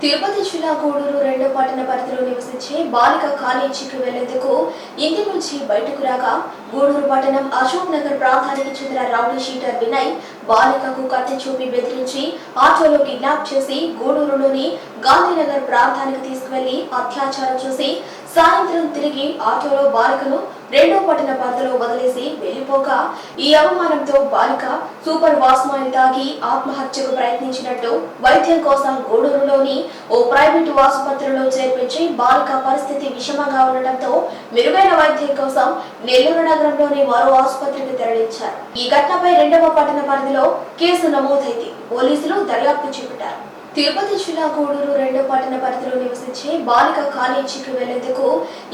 తిరుపతి జిల్లా గూడూరు రెండో పట్టణ పరిధిలో నివసించే బాలిక కాలేజీకి వెళ్ళేందుకు ఇంటి నుంచి బయటకు రాగా గూడూరు పట్టణం అశోక్ నగర్ ప్రాంతానికి చెందిన రౌడీ షీటర్ వినయ్ బాలికకు కత్తి చూపి బెదిరించి ఆటోలో కిడ్నాప్ చేసి గూడూరులోని గాంధీనగర్ ప్రాంతానికి తీసుకువెళ్ళి అత్యాచారం చేసి సాయంత్రం తిరిగి ఆటోలో బాలికను రెండో పట్టణ పరిధిలో వదిలేసి వెళ్ళిపోగా ఈ అవమానంతో బాలిక సూపర్ వాస్మాయిల్ తాగి ఆత్మహత్యకు ప్రయత్నించినట్టు వైద్యం కోసం గూడూరులోని ఓ ప్రైవేటు ఆసుపత్రిలో చేర్పించి బాలిక పరిస్థితి విషమంగా ఉండటంతో మెరుగైన వైద్యం కోసం నెల్లూరు నగరంలోని మరో ఆసుపత్రికి తరలించారు. ఈ ఘటనపై రెండవ పట్టణ పరిధిలో కేసు నమోదైంది. పోలీసులు దర్యాప్తు చేపట్టారు. తిరుపతి జిల్లా గూడూరు రెండో పట్టణ పరిధిలో నివసించే బాలిక కాలేజీకి వెళ్ళేందుకు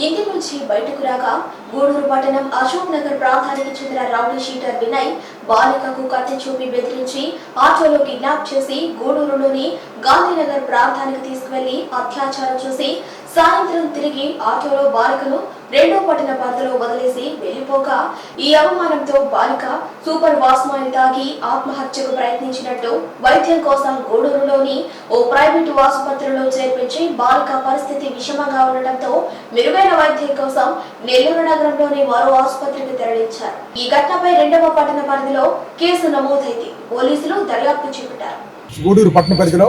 ఇంటి నుంచి బయటకు రాగా గూడూరు పట్టణం అశోక్ నగర్ ప్రాంతానికి చెందిన రౌడీ షీటర్ వినయ్ బాలికకు కత్తి చూపి బెదిరించి ఆటోలో కిడ్నాప్ చేసి గూడూరులోని గాంధీనగర్ ప్రాంతానికి తీసుకువెళ్ళి అత్యాచారం చేసి సాయంత్రం తిరిగి ఆటోలో బాలికను రెండో పట్టణ పాత్రలో వదిలేసి వెళ్ళిపోగా ఈ అవమానంతో బాలిక సూపర్ వాస్మాయిల్ తాగి ఆత్మహత్యకు ప్రయత్నించినట్టు వైద్యం కోసం గూడూరులోని ఓ ప్రైవేటు ఆసుపత్రిలో చేర్పించి బాలిక పరిస్థితి విషమంగా ఉండటంతో మెరుగైన వైద్యం కోసం నెల్లూరు నగరంలోని మరో ఆసుపత్రికి తరలించారు. ఈ ఘటనపై రెండవ పట్టణ పరిధిలో కేసు నమోదైంది. పోలీసులు దర్యాప్తు చేపట్టారు. గూడూరు పట్టణ పరిధిలో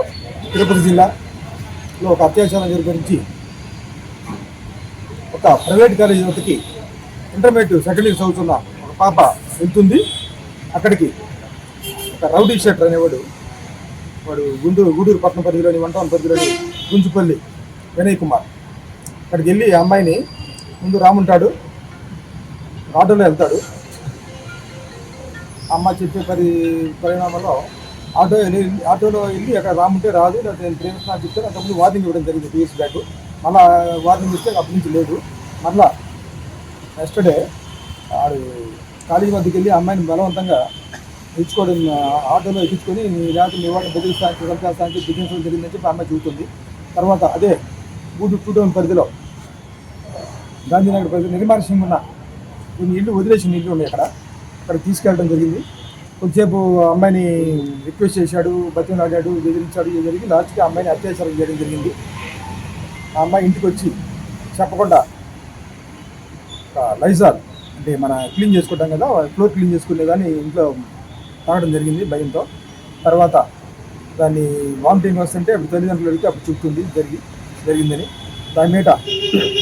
తిరుపతి జిల్లాలో ఒక అత్యాచారం జరిపించి యొక్క ప్రైవేట్ కాలేజీ వద్దకి ఇంటర్మీడియట్ సెకండ్ ఇయర్ చదువుతున్న ఒక పాప వెళ్తుంది. అక్కడికి ఒక రౌడీ షెటర్ అనేవాడు వాడు గుంటూరు గూడూరు పట్టణ పరిధిలోని వంటవన్ పరిధిలోని గుంచుపల్లి వినయ్ కుమార్. అక్కడికి వెళ్ళి ఆ అమ్మాయిని ముందు రాముంటాడు ఆటోలో వెళ్తాడు. అమ్మ చెప్పే పరి పరిణామంలో ఆటో వెళ్ళి ఆటోలో వెళ్ళి అక్కడ రాముంటే రాదు లేకపోతే నేను ప్రేమిస్తున్నా చెప్తే అంతకుముందు వార్నింగ్ ఇవ్వడం జరిగింది టూ ఇయర్స్ బ్యాక్ మళ్ళా వార్నింగ్ ఇస్తే అప్పటి నుంచి లేదు. మరలా నెక్స్ట్ డే ఆడు కాలేజీ వద్దకు వెళ్ళి అమ్మాయిని బలవంతంగా ఇచ్చుకోవడం ఆటోలో ఎక్కించుకొని లేకపోతే నీ వాడిని బెదిరిస్తానికి చంపేస్తానికి బిజినెస్ జరిగిందని చెప్పి అమ్మాయి చూస్తుంది తర్వాత అదే గూడు టూ టౌన్ పరిధిలో గాంధీనగర్ పరిధిలో నిర్మానుష్యం ఉన్న కొన్ని ఇల్లు వదిలేసిన ఇల్లు ఉన్నాయి అక్కడ. అక్కడ తీసుకెళ్ళడం జరిగింది. కొద్దిసేపు అమ్మాయిని రిక్వెస్ట్ చేశాడు బతిమలాడాడు బెదిరించాడు ఇది జరిగి లాస్ట్కి అమ్మాయిని అత్యాచారం చేయడం జరిగింది. ఆ అమ్మాయి ఇంటికి వచ్చి చెప్పకుండా లైజాల్ అంటే మన క్లీన్ చేసుకుంటాం కదా ఫ్లోర్ క్లీన్ చేసుకునే దాన్ని ఇంట్లో తాగడం జరిగింది భయంతో. తర్వాత దాన్ని వామిటింగ్ వస్తుంటే అప్పుడు తల్లిదండ్రులు అడిగితే అప్పుడు చెప్తుంది జరిగి జరిగిందని. దాని మీద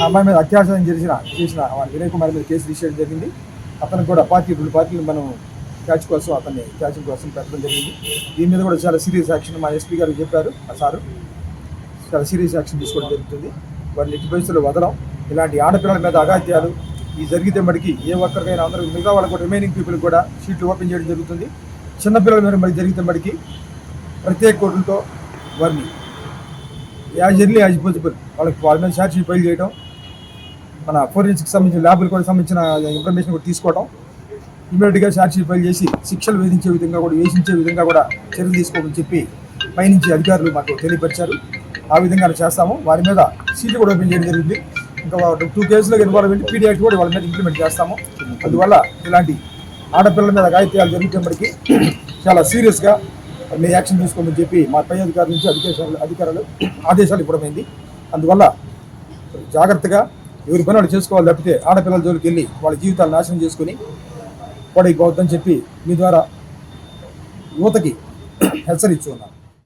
అమ్మాయి మీద అత్యాచారం చేసిన చేసిన వినయ్ కుమార్ మీద కేసు రిజిస్టర్ జరిగింది. అతను కూడా పార్టీ రెండు పార్టీలు మనం క్యాచ్ కోసం అతన్ని క్యాచింగ్ కోసం పెట్టడం జరిగింది. దీని మీద కూడా చాలా సీరియస్ యాక్షన్ మా ఎస్పీ గారు చెప్పారు ఆ సారు. చాలా సీరియస్ యాక్షన్ తీసుకోవడం జరుగుతుంది. వారిని ఎట్టి పరిస్థితుల్లో వదలం. ఇలాంటి ఆడపిల్లల మీద అగాత్యాలు ఇది జరిగితే మటుకి ఏ ఒక్కరికైనా అందరూ మిగతా వాళ్ళకు కూడా రిమైనింగ్ పీపుల్ కూడా సీట్లు ఓపెన్ చేయడం జరుగుతుంది. చిన్నపిల్లల మీద మరి జరిగితే మటుకి ప్రత్యేక కోర్టులతో వారిని యాజ్ ఎర్లీ యాజ్ పాసిబుల్ వాళ్ళకి వాళ్ళ మీద ఛార్జ్ షీట్ ఫైల్ చేయడం మన ఫోరెన్సిక్ సంబంధించిన ల్యాబులు కూడా సంబంధించిన ఇన్ఫర్మేషన్ కూడా తీసుకోవడం ఇమీడియట్గా ఛార్జ్ షీట్ ఫైల్ చేసి శిక్షలు వేధించే విధంగా కూడా వేషించే విధంగా కూడా చర్యలు తీసుకోమని చెప్పి పైనుంచి అధికారులు మాకు తెలియపరిచారు. ఆ విధంగా చేస్తాము. వారి మీద సీట్లు కూడా ఓపెన్ చేయడం జరిగింది ఇంకా టూ కేసులో ఇన్వాల్వ్మెంట్ అయ్యి పీడీ యాక్ట్ కూడా వాళ్ళ మీద ఇంప్లిమెంట్ చేస్తాము. అందువల్ల ఇలాంటి ఆడపిల్లల మీద గాయత్యాలు జరుగుతున్నప్పటికీ చాలా సీరియస్గా మీ యాక్షన్ తీసుకోమని చెప్పి మా పై అధికారుల నుంచి అధికారులు అధికారులు ఆదేశాలు ఇవ్వడమైంది. అందువల్ల జాగ్రత్తగా ఎవరి పని వాళ్ళు చేసుకోవాలి తప్పితే ఆడపిల్లల జోలికి వెళ్ళి వాళ్ళ జీవితాలు నాశనం చేసుకుని పోవద్దని చెప్పి మీ ద్వారా యువతకి హెచ్చరిస్తున్నాను.